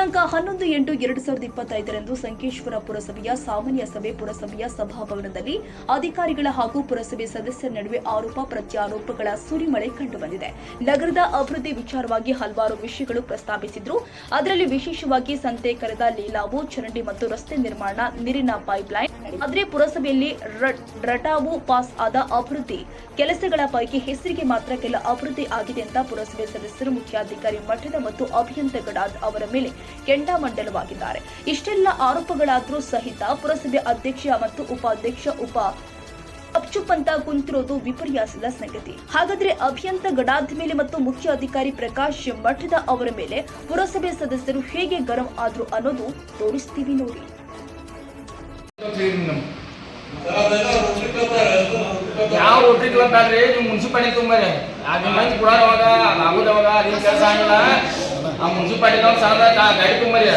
ಹನ್ನೊಂದು ಎಂಟು ಎರಡು ಸಾವಿರದ ಇಪ್ಪತ್ತೈದರಂದು ಸಂಕೇಶ್ವರ ಪುರಸಭೆಯ ಸಾಮಾನ್ಯ ಸಭೆ ಪುರಸಭೆಯ ಸಭಾಭವನದಲ್ಲಿ ಅಧಿಕಾರಿಗಳ ಹಾಗೂ ಪುರಸಭೆ ಸದಸ್ಯರ ನಡುವೆ ಆರೋಪ ಪ್ರತ್ಯಾರೋಪಗಳ ಸುರಿಮಳೆ ಕಂಡುಬಂದಿದೆ. ನಗರದ ಅಭಿವೃದ್ಧಿ ವಿಚಾರವಾಗಿ ಹಲವಾರು ವಿಷಯಗಳು ಪ್ರಸ್ತಾಪಿಸಿದ್ರು. ಅದರಲ್ಲಿ ವಿಶೇಷವಾಗಿ ಸಂತೆ ಕರೆದ ಲೀಲಾವು, ಚರಂಡಿ ಮತ್ತು ರಸ್ತೆ ನಿರ್ಮಾಣ, ನೀರಿನ ಪೈಪ್ಲೈನ್, ಆದರೆ ಪುರಸಭೆಯಲ್ಲಿ ರಟಾವು ಪಾಸ್ ಆದ ಅಭಿವೃದ್ಧಿ ಕೆಲಸಗಳ ಪೈಕಿ ಹೆಸರಿಗೆ ಮಾತ್ರ ಕೆಲ ಅಭಿವೃದ್ಧಿ ಆಗಿದೆ ಅಂತ ಪುರಸಭೆ ಸದಸ್ಯರು ಮುಖ್ಯಾಧಿಕಾರಿ ಮಠದ ಮತ್ತು ಅಭಿಯಂತ ಗಡಾದ್ ಅವರ ಮೇಲೆ ಕೆಂಡಾಮಂಡಲವಾಗಿದ್ದಾರೆ ಇಷ್ಟೆಲ್ಲ ಆರೋಪಗಳಾದರೂ ಸಹಿತ ಪುರಸಭೆ ಅಧ್ಯಕ್ಷ ಮತ್ತು ಉಪಾಧ್ಯಕ್ಷ ಉಪ ಅಪ್ಚುಪ್ ಅಂತ ಕುಂತಿರೋದು ವಿಪರ್ಯಾಸದ ಸಂಗತಿ. ಹಾಗಾದ್ರೆ ಅಭಿಯಂತ ಗಡಾದ್ ಮೇಲೆ ಮತ್ತು ಮುಖ್ಯ ಅಧಿಕಾರಿ ಪ್ರಕಾಶ್ ಮಠದ ಅವರ ಮೇಲೆ ಪುರಸಭೆ ಸದಸ್ಯರು ಹೇಗೆ ಗರಂ ಆದ್ರು ಅನ್ನೋದು ತೋರಿಸ್ತೀವಿ ನೋಡಿ. ಮುನ್ಸಿಪಾಲಿಟಿ ತುಂಬರಿ ಆ ಮುನ್ಸಿಪಾಲಿಟಿ ಗಾಡಿ ತುಂಬರಿ